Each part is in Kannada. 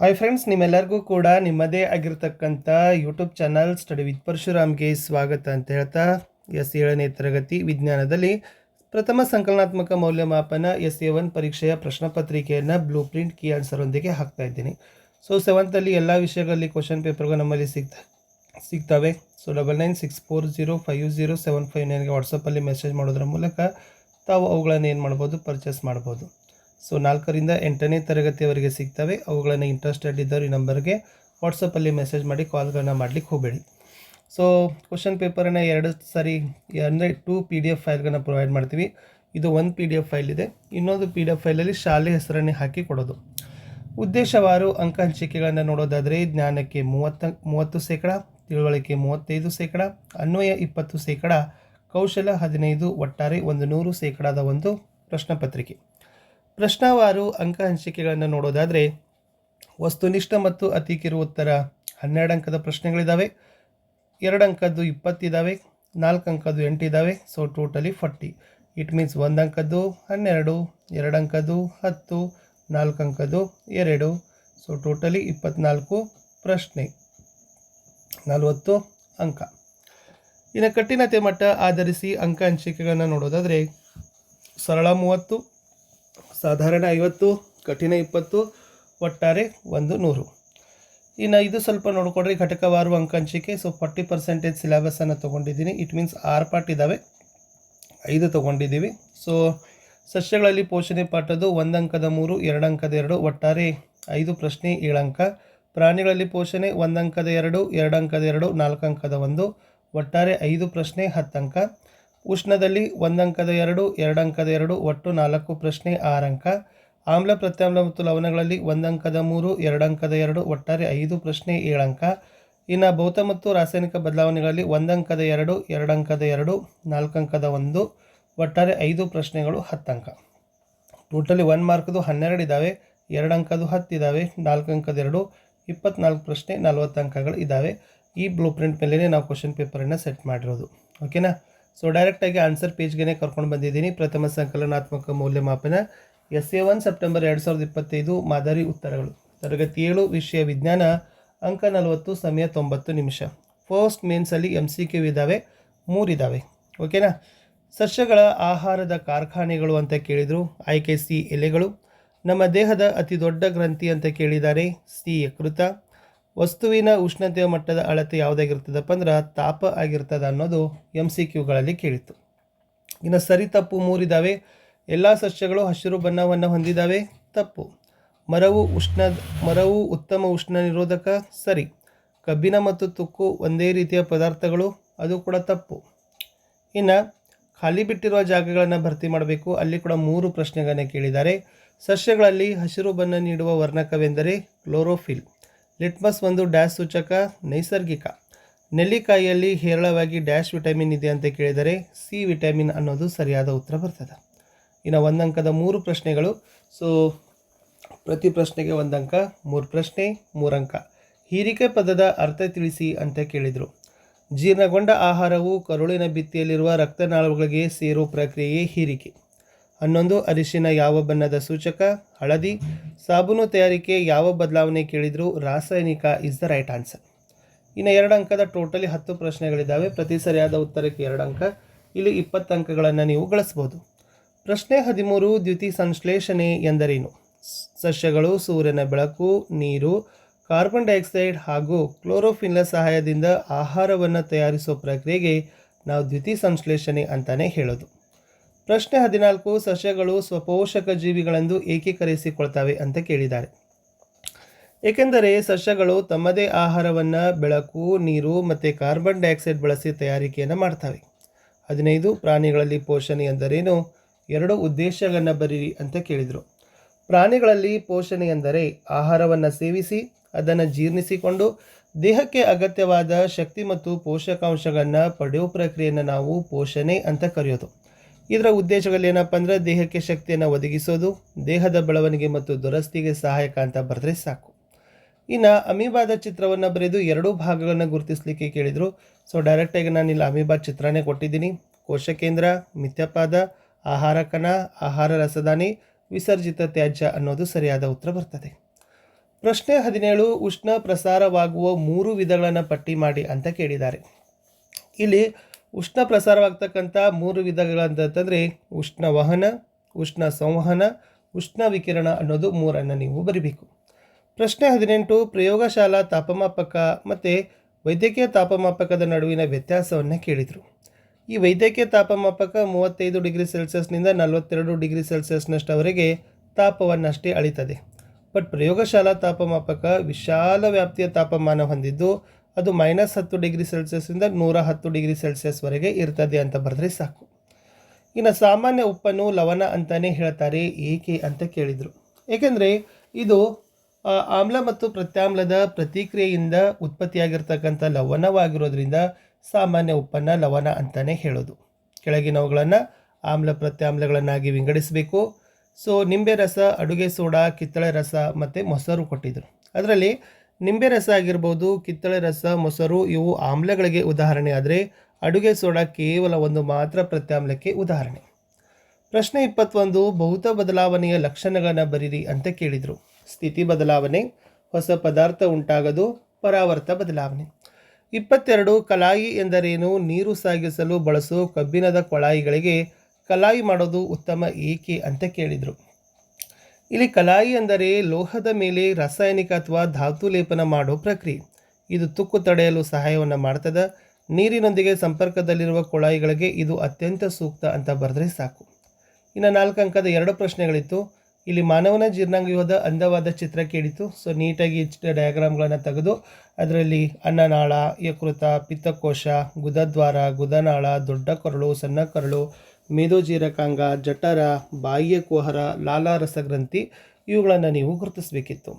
ಹಾಯ್ ಫ್ರೆಂಡ್ಸ್ ನಿಮ್ಮೆಲ್ಲರಿಗೂ ಕೂಡ ನಿಮ್ಮದೇ ಆಗಿರತಕ್ಕಂಥ ಯೂಟ್ಯೂಬ್ ಚಾನಲ್ ಸ್ಟಡಿ ವಿತ್ ಪರಶುರಾಮ್ಗೆ ಸ್ವಾಗತ ಅಂತ ಹೇಳ್ತಾ, ಎಸ್ ಏಳನೇ ತರಗತಿ ವಿಜ್ಞಾನದಲ್ಲಿ ಪ್ರಥಮ ಸಂಕಲನಾತ್ಮಕ ಮೌಲ್ಯಮಾಪನ ಎಸ್ ಎ ಒನ್ ಪರೀಕ್ಷೆಯ ಪ್ರಶ್ನೆ ಪತ್ರಿಕೆಯನ್ನು ಬ್ಲೂ ಪ್ರಿಂಟ್ ಕೀ ಆನ್ಸರೊಂದಿಗೆ ಹಾಕ್ತಾ ಇದ್ದೀನಿ. ಸೊ ಸೆವೆಂತಲ್ಲಿ ಎಲ್ಲ ವಿಷಯಗಳಲ್ಲಿ ಕ್ವಶನ್ ಪೇಪರ್ಗಳು ನಮ್ಮಲ್ಲಿ ಸಿಗ್ತಾ, ಸಿಗ್ತವೆ. So double nine six four zero five zero seven five ನೈನ್ಗೆ ವಾಟ್ಸಪ್ಪಲ್ಲಿ ಮೆಸೇಜ್ ಮಾಡೋದ್ರ ಮೂಲಕ ತಾವು ಅವುಗಳನ್ನು ಏನು ಮಾಡ್ಬೋದು ಪರ್ಚೇಸ್ ಮಾಡ್ಬೋದು. ಸೊ ನಾಲ್ಕರಿಂದ ಎಂಟನೇ ತರಗತಿಯವರೆಗೆ ಸಿಗ್ತವೆ. ಅವುಗಳನ್ನು ಇಂಟ್ರೆಸ್ಟೆಡ್ ಇದ್ದವರು ಈ ನಂಬರ್ಗೆ ವಾಟ್ಸಪ್ಪಲ್ಲಿ ಮೆಸೇಜ್ ಮಾಡಿ ಕಾಲ್ಗಳನ್ನ ಮಾಡಲಿಕ್ಕೆ ಹೋಗಬೇಡಿ. ಸೊ ಕ್ವಶನ್ ಪೇಪರನ್ನು ಎರಡು ಸಾರಿ, ಅಂದರೆ ಟೂ ಪಿ ಡಿ ಎಫ್ ಫೈಲ್ಗಳನ್ನ ಪ್ರೊವೈಡ್ ಮಾಡ್ತೀವಿ. ಇದು ಒಂದು ಪಿ ಡಿ ಎಫ್ ಫೈಲ್ ಇದೆ. ಇನ್ನೊಂದು ಪಿ ಡಿ ಎಫ್ ಫೈಲಲ್ಲಿ ಶಾಲೆ ಹೆಸರನ್ನೇ ಹಾಕಿ ಕೊಡೋದು. ಉದ್ದೇಶವಾರು ಅಂಕ ಹಂಚಿಕೆಗಳನ್ನು ನೋಡೋದಾದರೆ ಜ್ಞಾನಕ್ಕೆ ಮೂವತ್ತ, ಮೂವತ್ತು ಶೇಕಡ, ತಿಳುವಳಿಕೆ ಮೂವತ್ತೈದು ಶೇಕಡ, ಅನ್ವಯ ಇಪ್ಪತ್ತು ಶೇಕಡ, ಕೌಶಲ ಹದಿನೈದು, ಒಟ್ಟಾರೆ ಒಂದು ನೂರು ಶೇಕಡಾದ ಒಂದು ಪ್ರಶ್ನೆ ಪತ್ರಿಕೆ. ಪ್ರಶ್ನಾವಾರು ಅಂಕ ಹಂಚಿಕೆಗಳನ್ನು ನೋಡೋದಾದರೆ, ವಸ್ತುನಿಷ್ಠ ಮತ್ತು ಅತಿ ಕಿರು ಉತ್ತರ ಹನ್ನೆರಡು ಅಂಕದ ಪ್ರಶ್ನೆಗಳಿದ್ದಾವೆ ಎರಡು ಅಂಕದ್ದು ಇಪ್ಪತ್ತಿದ್ದಾವೆ ನಾಲ್ಕು ಅಂಕದ್ದು ಎಂಟಿದ್ದಾವೆ so totally forty it means ಒಂದು ಅಂಕದ್ದು ಹನ್ನೆರಡು, ಎರಡು ಅಂಕದ್ದು ಹತ್ತು, ನಾಲ್ಕು ಅಂಕದ್ದು ಎರಡು. ಸೊ ಟೋಟಲಿ ಇಪ್ಪತ್ನಾಲ್ಕು ಪ್ರಶ್ನೆ, ನಲವತ್ತು ಅಂಕ. ಇನ್ನು ಕಠಿಣತೆ ಮಟ್ಟ ಆಧರಿಸಿ ಅಂಕ ಹಂಚಿಕೆಗಳನ್ನು ನೋಡೋದಾದರೆ, ಸರಳ ಮೂವತ್ತು ಸಾಧಾರಣ ಐವತ್ತು, ಕಠಿಣ ಇಪ್ಪತ್ತು, ಒಟ್ಟಾರೆ ಒಂದು ನೂರು. ಇನ್ನು ಇದು ಸ್ವಲ್ಪ ನೋಡಿಕೊಂಡ್ರೆ ಘಟಕವಾರು ಅಂಕಂಚಿಕೆ ಸೊ ಫಾರ್ಟಿ ಪರ್ಸೆಂಟೇಜ್ ಸಿಲೆಬಸನ್ನು ತೊಗೊಂಡಿದ್ದೀನಿ. ಇಟ್ ಮೀನ್ಸ್ ಆರು ಪಾರ್ಟ್ ಇದ್ದಾವೆ ಐದು ತೊಗೊಂಡಿದ್ದೀವಿ. ಸೊ ಸಸ್ಯಗಳಲ್ಲಿ ಪೋಷಣೆ ಪಾಠದ್ದು ಒಂದು ಅಂಕದ ಮೂರು, ಎರಡು ಅಂಕದ ಎರಡು, ಒಟ್ಟಾರೆ ಐದು ಪ್ರಶ್ನೆ, ಏಳು ಅಂಕ. ಪ್ರಾಣಿಗಳಲ್ಲಿ ಪೋಷಣೆ ಒಂದು ಅಂಕದ ಎರಡು ಎರಡು ಅಂಕದ ಎರಡು, ನಾಲ್ಕು ಅಂಕದ ಒಂದು, ಒಟ್ಟಾರೆ ಐದು ಪ್ರಶ್ನೆ, ಹತ್ತು ಅಂಕ. ಉಷ್ಣದಲ್ಲಿ ಒಂದಂಕದ ಎರಡು ಎರಡು ಅಂಕದ ಎರಡು, ಒಟ್ಟು ನಾಲ್ಕು ಪ್ರಶ್ನೆ ಆರಂಕ. ಆಮ್ಲ ಪ್ರತ್ಯಾಮ್ಲ ಮತ್ತು ಲವಣಗಳಲ್ಲಿ ಒಂದಂಕದ ಮೂರು ಎರಡು ಅಂಕದ ಎರಡು, ಒಟ್ಟಾರೆ ಐದು ಪ್ರಶ್ನೆ ಏಳಂಕ. ಇನ್ನು ಭೌತ ಮತ್ತು ರಾಸಾಯನಿಕ ಬದಲಾವಣೆಗಳಲ್ಲಿ ಒಂದಂಕದ ಎರಡು ಎರಡು ಅಂಕದ ಎರಡು ನಾಲ್ಕು ಅಂಕದ ಒಂದು, ಒಟ್ಟಾರೆ ಐದು ಪ್ರಶ್ನೆಗಳು ಹತ್ತು ಅಂಕ ಟೋಟಲಿ ಒನ್ ಮಾರ್ಕ್ದು ಹನ್ನೆರಡು ಇದ್ದಾವೆ ಅಂಕದು ಹತ್ತು ಇದ್ದಾವೆ ನಾಲ್ಕು ಅಂಕದ ಎರಡು, ಇಪ್ಪತ್ನಾಲ್ಕು ಪ್ರಶ್ನೆ ನಲ್ವತ್ತು ಅಂಕಗಳು ಇದ್ದಾವೆ ಈ ಬ್ಲೂ ಪ್ರಿಂಟ್ ಮೇಲೇ ನಾವು ಕ್ವಶನ್ ಪೇಪರನ್ನು ಸೆಟ್ ಮಾಡಿರೋದು. ಓಕೆನಾ? ಸೊ ಡೈರೆಕ್ಟಾಗಿ ಆನ್ಸರ್ ಪೇಜ್ಗೆ ಕರ್ಕೊಂಡು ಬಂದಿದ್ದೀನಿ. ಪ್ರಥಮ ಸಂಕಲನಾತ್ಮಕ ಮೌಲ್ಯಮಾಪನ. ಎಸ್ ಎ ಒನ್ ಸೆಪ್ಟೆಂಬರ್ ಎರಡು ಸಾವಿರದ ಇಪ್ಪತ್ತೈದು ಮಾದರಿ ಉತ್ತರಗಳು. ತರಗತಿ ಏಳು, ವಿಷಯ ವಿಜ್ಞಾನ. ಅಂಕ ನಲವತ್ತು, ಸಮಯ ತೊಂಬತ್ತು ನಿಮಿಷ. ಫಸ್ಟ್ ಮೇನ್ಸಲ್ಲಿ ಎಂ ಸಿ ಕ್ಯೂ ಇದ್ದಾವೆ ಮೂರಿದ್ದಾವೆ ಓಕೆನಾ ಸಸ್ಯಗಳ ಆಹಾರದ ಕಾರ್ಖಾನೆಗಳು ಅಂತ ಕೇಳಿದರು. ಆಯ್ಕೆ ಸಿ, ಎಲೆಗಳು. ನಮ್ಮ ದೇಹದ ಅತಿ ದೊಡ್ಡ ಗ್ರಂಥಿ ಅಂತ ಕೇಳಿದ್ದಾರೆ. ಸಿ, ಯಕೃತ. ವಸ್ತುವಿನ ಉಷ್ಣತೆಯ ಮಟ್ಟದ ಅಳತೆ ಯಾವುದಾಗಿರ್ತದಪ್ಪ ಅಂದ್ರೆ ತಾಪ ಆಗಿರ್ತದೆ ಅನ್ನೋದು ಎಂ ಸಿ ಕ್ಯೂಗಳಲ್ಲಿ ಕೇಳಿತ್ತು. ಇನ್ನು ಸರಿ ತಪ್ಪು ಮೂರಿದಾವೆ, ಎಲ್ಲ ಸಸ್ಯಗಳು ಹಸಿರು ಬಣ್ಣವನ್ನು ಹೊಂದಿದ್ದಾವೆ ತಪ್ಪು. ಮರವು ಉಷ್ಣ, ಮರವು ಉತ್ತಮ ಉಷ್ಣ ನಿರೋಧಕ, ಸರಿ. ಕಬ್ಬಿನ ಮತ್ತು ತುಕ್ಕು ಒಂದೇ ರೀತಿಯ ಪದಾರ್ಥಗಳು, ಅದು ಕೂಡ ತಪ್ಪು. ಇನ್ನು ಖಾಲಿ ಬಿಟ್ಟಿರುವ ಜಾಗಗಳನ್ನು ಭರ್ತಿ ಮಾಡಬೇಕು, ಅಲ್ಲಿ ಕೂಡ ಮೂರು ಪ್ರಶ್ನೆಗಳನ್ನು ಕೇಳಿದ್ದಾರೆ. ಸಸ್ಯಗಳಲ್ಲಿ ಹಸಿರು ಬಣ್ಣ ನೀಡುವ ವರ್ಣಕವೆಂದರೆ ಕ್ಲೋರೋಫಿಲ್. ಲಿಟ್ಮಸ್ ಒಂದು ಡ್ಯಾಶ್ ಸೂಚಕ, ನೈಸರ್ಗಿಕ. ನೆಲ್ಲಿಕಾಯಿಯಲ್ಲಿ ಹೇರಳವಾಗಿ ಡ್ಯಾಶ್ ವಿಟಮಿನ್ ಇದೆ ಅಂತ ಕೇಳಿದರೆ ಸಿ ವಿಟಮಿನ್ ಅನ್ನೋದು ಸರಿಯಾದ ಉತ್ತರ ಬರ್ತದೆ. ಇನ್ನು ಒಂದಂಕದ ಮೂರು ಪ್ರಶ್ನೆಗಳು. ಸೊ ಪ್ರತಿ ಪ್ರಶ್ನೆಗೆ ಒಂದು ಅಂಕ ಮೂರು ಪ್ರಶ್ನೆ ಮೂರು ಅಂಕ ಹೀರಿಕೆ ಪದದ ಅರ್ಥ ತಿಳಿಸಿ ಅಂತ ಕೇಳಿದರು. ಜೀರ್ಣಗೊಂಡ ಆಹಾರವು ಕರುಳಿನ ಭಿತ್ತಿಯಲ್ಲಿರುವ ರಕ್ತನಾಳಗಳಿಗೆ ಸೇರೋ ಪ್ರಕ್ರಿಯೆ ಹೀರಿಕೆ. ಹನ್ನೊಂದು, ಅರಿಶಿನ ಯಾವ ಬಣ್ಣದ ಸೂಚಕ? ಹಳದಿ. ಸಾಬೂನು ತಯಾರಿಕೆ ಯಾವ ಬದಲಾವಣೆ ಕೇಳಿದರೂ? ರಾಸಾಯನಿಕ ಇಸ್ ದ ರೈಟ್ ಆನ್ಸರ್ ಇನ್ನು ಎರಡು ಅಂಕದ ಟೋಟಲಿ ಹತ್ತು ಪ್ರಶ್ನೆಗಳಿದ್ದಾವೆ. ಪ್ರತಿ ಸರಿಯಾದ ಉತ್ತರಕ್ಕೆ ಎರಡು ಅಂಕ. ಇಲ್ಲಿ ಇಪ್ಪತ್ತು ಅಂಕಗಳನ್ನು ನೀವು ಗಳಿಸ್ಬೋದು. ಪ್ರಶ್ನೆ ಹದಿಮೂರು, ದ್ಯುತಿ ಸಂಶ್ಲೇಷಣೆ ಎಂದರೇನು? ಸಸ್ಯಗಳು, ಸೂರ್ಯನ ಬೆಳಕು, ನೀರು, ಕಾರ್ಬನ್ ಡೈಆಕ್ಸೈಡ್ ಹಾಗೂ ಕ್ಲೋರೋಫಿನ್ಲ ಸಹಾಯದಿಂದ ಆಹಾರವನ್ನು ತಯಾರಿಸುವ ಪ್ರಕ್ರಿಯೆಗೆ ನಾವು ದ್ಯುತಿ ಸಂಶ್ಲೇಷಣೆ ಅಂತಲೇ ಹೇಳೋದು. ಪ್ರಶ್ನೆ ಹದಿನಾಲ್ಕು, ಸಸ್ಯಗಳು ಸ್ವಪೋಷಕ ಜೀವಿಗಳೆಂದು ಏಕೀಕರಿಸಿಕೊಳ್ತವೆ ಅಂತ ಕೇಳಿದ್ದಾರೆ. ಏಕೆಂದರೆ ಸಸ್ಯಗಳು ತಮ್ಮದೇ ಆಹಾರವನ್ನು, ಬೆಳಕು, ನೀರು ಮತ್ತು ಕಾರ್ಬನ್ ಡೈಆಕ್ಸೈಡ್ ಬಳಸಿ ತಯಾರಿಕೆಯನ್ನು ಮಾಡ್ತವೆ. ಹದಿನೈದು, ಪ್ರಾಣಿಗಳಲ್ಲಿ ಪೋಷಣೆ ಎಂದರೇನು? ಎರಡು ಉದ್ದೇಶಗಳನ್ನು ಬರೀರಿ ಅಂತ ಕೇಳಿದರು. ಪ್ರಾಣಿಗಳಲ್ಲಿ ಪೋಷಣೆ ಎಂದರೆ ಆಹಾರವನ್ನು ಸೇವಿಸಿ, ಅದನ್ನು ಜೀರ್ಣಿಸಿಕೊಂಡು, ದೇಹಕ್ಕೆ ಅಗತ್ಯವಾದ ಶಕ್ತಿ ಮತ್ತು ಪೋಷಕಾಂಶಗಳನ್ನು ಪಡೆಯುವ ಪ್ರಕ್ರಿಯೆಯನ್ನು ನಾವು ಪೋಷಣೆ ಅಂತ ಕರೆಯೋದು. ಇದರ ಉದ್ದೇಶಗಳು ಏನಪ್ಪ ಅಂದರೆ ದೇಹಕ್ಕೆ ಶಕ್ತಿಯನ್ನು ಒದಗಿಸೋದು, ದೇಹದ ಬೆಳವಣಿಗೆ ಮತ್ತು ದುರಸ್ತಿಗೆ ಸಹಾಯಕ ಅಂತ ಬರೆದ್ರೆ ಸಾಕು. ಇನ್ನು ಅಮೀಬಾದ ಚಿತ್ರವನ್ನು ಬರೆದು ಎರಡೂ ಭಾಗಗಳನ್ನು ಗುರುತಿಸಲಿಕ್ಕೆ ಕೇಳಿದರು. ಸೊ ಡೈರೆಕ್ಟಾಗಿ ನಾನು ಇಲ್ಲಿ ಅಮೀಬಾ ಚಿತ್ರನೇ ಕೊಟ್ಟಿದ್ದೀನಿ. ಕೋಶಕೇಂದ್ರ, ಮಿಥ್ಯಪಾದ, ಆಹಾರ ಕಣ, ಆಹಾರ ರಸದಾನಿ, ವಿಸರ್ಜಿತ ತ್ಯಾಜ್ಯ ಅನ್ನೋದು ಸರಿಯಾದ ಉತ್ತರ ಬರ್ತದೆ. ಪ್ರಶ್ನೆ ಹದಿನೇಳು, ಉಷ್ಣ ಪ್ರಸಾರವಾಗುವ ಮೂರು ವಿಧಗಳನ್ನು ಪಟ್ಟಿ ಮಾಡಿ ಅಂತ ಕೇಳಿದ್ದಾರೆ. ಇಲ್ಲಿ ಉಷ್ಣ ಪ್ರಸಾರವಾಗ್ತಕ್ಕಂಥ ಮೂರು ವಿಧಗಳಂತಂದರೆ ಉಷ್ಣ ವಹನ, ಉಷ್ಣ ಸಂವಹನ, ಉಷ್ಣ ವಿಕಿರಣ ಅನ್ನೋದು ಮೂರನ್ನು ನೀವು ಬರಿಬೇಕು. ಪ್ರಶ್ನೆ ಹದಿನೆಂಟು, ಪ್ರಯೋಗಶಾಲಾ ತಾಪಮಾಪಕ ಮತ್ತು ವೈದ್ಯಕೀಯ ತಾಪಮಾಪಕದ ನಡುವಿನ ವ್ಯತ್ಯಾಸವನ್ನು ಕೇಳಿದರು. ಈ ವೈದ್ಯಕೀಯ ತಾಪಮಾಪಕ ಮೂವತ್ತೈದು ಡಿಗ್ರಿ ಸೆಲ್ಸಿಯಸ್ನಿಂದ ನಲವತ್ತೆರಡು ಡಿಗ್ರಿ ಸೆಲ್ಸಿಯಸ್ನಷ್ಟವರೆಗೆ ತಾಪವನ್ನಷ್ಟೇ ಅಳಿತದೆ. ಬಟ್ ಪ್ರಯೋಗಶಾಲಾ ತಾಪಮಾಪಕ ವಿಶಾಲ ವ್ಯಾಪ್ತಿಯ ತಾಪಮಾನ ಹೊಂದಿದ್ದು ಅದು ಮೈನಸ್ ಹತ್ತು ಡಿಗ್ರಿ ಸೆಲ್ಸಿಯಸ್ನಿಂದ ನೂರ ಹತ್ತು ಡಿಗ್ರಿ ಸೆಲ್ಸಿಯಸ್ವರೆಗೆ ಇರ್ತದೆ ಅಂತ ಬರೆದ್ರೆ ಸಾಕು. ಇನ್ನು ಸಾಮಾನ್ಯ ಉಪ್ಪನ್ನು ಲವಣ ಅಂತಲೇ ಹೇಳ್ತಾರೆ, ಏಕೆ ಅಂತ ಕೇಳಿದರು. ಏಕೆಂದರೆ ಇದು ಆಮ್ಲ ಮತ್ತು ಪ್ರತ್ಯಾಮ್ಲದ ಪ್ರತಿಕ್ರಿಯೆಯಿಂದ ಉತ್ಪತ್ತಿಯಾಗಿರ್ತಕ್ಕಂಥ ಲವಣವಾಗಿರೋದ್ರಿಂದ ಸಾಮಾನ್ಯ ಉಪ್ಪನ್ನು ಲವಣ ಅಂತಲೇ ಹೇಳೋದು. ಕೆಳಗಿನವುಗಳನ್ನು ಆಮ್ಲ ಪ್ರತ್ಯಾಮ್ಲಗಳನ್ನಾಗಿ ವಿಂಗಡಿಸಬೇಕು ಸೊ ನಿಂಬೆ ರಸ, ಅಡುಗೆ ಸೋಡಾ, ಕಿತ್ತಳೆ ರಸ ಮತ್ತು ಮೊಸರು ಕೊಟ್ಟಿದ್ದರು ಅದರಲ್ಲಿ ನಿಂಬೆ ರಸ ಆಗಿರ್ಬೋದು, ಕಿತ್ತಳೆ ರಸ, ಮೊಸರು ಇವು ಆಮ್ಲಗಳಿಗೆ ಉದಾಹರಣೆ ಆದರೆ ಅಡುಗೆ ಸೋಡಾ ಕೇವಲ ಒಂದು ಮಾತ್ರ ಪ್ರತ್ಯಾಮ್ಲಕ್ಕೆ ಉದಾಹರಣೆ. ಪ್ರಶ್ನೆ ಇಪ್ಪತ್ತೊಂದು, ಭೌತ ಬದಲಾವಣೆಯ ಲಕ್ಷಣಗಳನ್ನು ಬರೀರಿ ಅಂತ ಕೇಳಿದರು. ಸ್ಥಿತಿ ಬದಲಾವಣೆ, ಹೊಸ ಪದಾರ್ಥ ಉಂಟಾಗದು, ಪರಾವರ್ತ ಬದಲಾವಣೆ. ಇಪ್ಪತ್ತೆರಡು, ಕಲಾಯಿ ಎಂದರೇನು? ನೀರು ಸಾಗಿಸಲು ಬಳಸೋ ಕಬ್ಬಿಣದ ಕೊಳಾಯಿಗಳಿಗೆ ಕಲಾಯಿ ಮಾಡೋದು ಉತ್ತಮ ಏಕೆ ಅಂತ ಕೇಳಿದರು. ಇಲ್ಲಿ ಕಲಾಯಿ ಅಂದರೆ ಲೋಹದ ಮೇಲೆ ರಾಸಾಯನಿಕ ಅಥವಾ ಧಾತು ಲೇಪನ ಮಾಡೋ ಪ್ರಕ್ರಿಯೆ. ಇದು ತುಕ್ಕು ತಡೆಯಲು ಸಹಾಯವನ್ನು ಮಾಡ್ತದೆ. ನೀರಿನೊಂದಿಗೆ ಸಂಪರ್ಕದಲ್ಲಿರುವ ಕೊಳಾಯಿಗಳಿಗೆ ಇದು ಅತ್ಯಂತ ಸೂಕ್ತ ಅಂತ ಬರೆದ್ರೆ ಸಾಕು. ಇನ್ನು ನಾಲ್ಕು ಅಂಕದ ಎರಡು ಪ್ರಶ್ನೆಗಳಿತ್ತು. ಇಲ್ಲಿ ಮಾನವನ ಜೀರ್ಣಾಂಗವ್ಯೂಹದ ಅಂದವಾದ ಚಿತ್ರ ಕೇಳಿತು. ಸೊ ನೀಟಾಗಿ ಡಯಾಗ್ರಾಮ್ಗಳನ್ನು ತೆಗೆದು ಅದರಲ್ಲಿ ಅನ್ನನಾಳ ಯಕೃತ, ಪಿತ್ತಕೋಶ, ಗುದದ್ವಾರ, ಗುದನಾಳ, ದೊಡ್ಡ ಕೊರಳು, ಸಣ್ಣ ಕರಳು ಮೇದೋಜೀರಕಾಂಗ ಜಠರ ಬಾಯಿಯ ಕುಹರ ಲಾಲಾರಸಗ್ರಂಥಿ ಇವುಗಳನ್ನು ನೀವು ಗುರುತಿಸಬೇಕಿತ್ತು.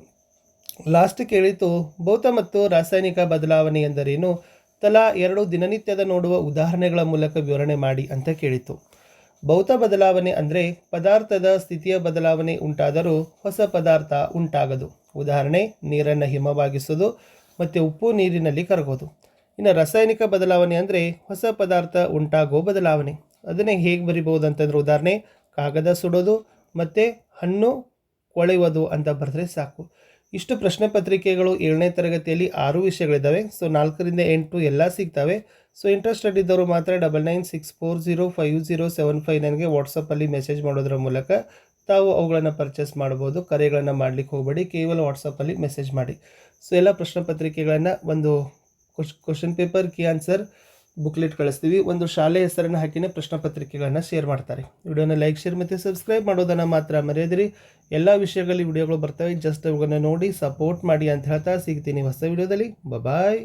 ಲಾಸ್ಟ್ ಕೇಳಿತು ಭೌತ ಮತ್ತು ರಾಸಾಯನಿಕ ಬದಲಾವಣೆ ಎಂದರೇನು? ತಲಾ ಎರಡು ದಿನನಿತ್ಯದ ನೋಡುವ ಉದಾಹರಣೆಗಳ ಮೂಲಕ ವಿವರಣೆ ಮಾಡಿ ಅಂತ ಕೇಳಿತು ಭೌತ ಬದಲಾವಣೆ ಅಂದರೆ ಪದಾರ್ಥದ ಸ್ಥಿತಿಯ ಬದಲಾವಣೆ ಉಂಟಾದರೂ ಹೊಸ ಪದಾರ್ಥ ಉಂಟಾಗದು. ಉದಾಹರಣೆ, ನೀರನ್ನು ಹಿಮವಾಗಿಸೋದು ಮತ್ತು ಉಪ್ಪು ನೀರಿನಲ್ಲಿ ಕರಗೋದು. ಇನ್ನು ರಾಸಾಯನಿಕ ಬದಲಾವಣೆ ಅಂದರೆ ಹೊಸ ಪದಾರ್ಥ ಉಂಟಾಗೋ ಬದಲಾವಣೆ. ಅದನ್ನೇ ಹೇಗೆ ಬರಿಬೋದು ಅಂತಂದ್ರೆ ಉದಾಹರಣೆ, ಕಾಗದ ಸುಡೋದು ಮತ್ತು ಹಣ್ಣು ಕೊಳೆಯುವುದು ಅಂತ ಬರೆದ್ರೆ ಸಾಕು. ಇಷ್ಟು ಪ್ರಶ್ನೆ ಪತ್ರಿಕೆಗಳು ಏಳನೇ ತರಗತಿಯಲ್ಲಿ ಆರು ವಿಷಯಗಳಿದ್ದಾವೆ. ಸೊ ನಾಲ್ಕರಿಂದ ಎಂಟು ಎಲ್ಲ ಸಿಗ್ತವೆ. ಸೊ ಇಂಟ್ರೆಸ್ಟೆಡ್ ಇದ್ದವರು ಮಾತ್ರ double nine six four zero five zero seven five ನೈನ್ಗೆ ವಾಟ್ಸಪ್ಪಲ್ಲಿ ಮೆಸೇಜ್ ಮಾಡೋದ್ರ ಮೂಲಕ ತಾವು ಅವುಗಳನ್ನು ಪರ್ಚೇಸ್ ಮಾಡ್ಬೋದು ಕರೆಗಳನ್ನು ಮಾಡಲಿಕ್ಕೆ ಹೋಗಬೇಡಿ. ಕೇವಲ ವಾಟ್ಸಪ್ಪಲ್ಲಿ ಮೆಸೇಜ್ ಮಾಡಿ. ಸೊ ಎಲ್ಲ ಪ್ರಶ್ನೆ ಪತ್ರಿಕೆಗಳನ್ನು ಒಂದು ಕ್ವಶನ್ ಪೇಪರ್ ಕಿ ಆನ್ಸರ್ ಬುಕ್ಲೆಟ್ ಕಳಿಸ್ತೀವಿ. ಒಂದು ಶಾಲೆ ಹೆಸರನ್ನು ಹಾಕಿನೇ ಪ್ರಶ್ನೆ ಪತ್ರಿಕೆಗಳನ್ನು ಶೇರ್ ಮಾಡ್ತಾರೆ. ವಿಡಿಯೋನ ಲೈಕ್ ಶೇರ್ ಮತ್ತು ಸಬ್ಸ್ಕ್ರೈಬ್ ಮಾಡೋದನ್ನು ಮಾತ್ರ ಮರೆಯದಿರಿ. ಎಲ್ಲ ವಿಷಯಗಳಲ್ಲಿ ವಿಡಿಯೋಗಳು ಬರ್ತವೆ. ಜಸ್ಟ್ ಅವುಗಳನ್ನು ನೋಡಿ ಸಪೋರ್ಟ್ ಮಾಡಿ ಅಂತ ಹೇಳ್ತಾ ಸಿಗ್ತೀನಿ ಹೊಸ ವಿಡಿಯೋದಲ್ಲಿ. ಬಾಯ್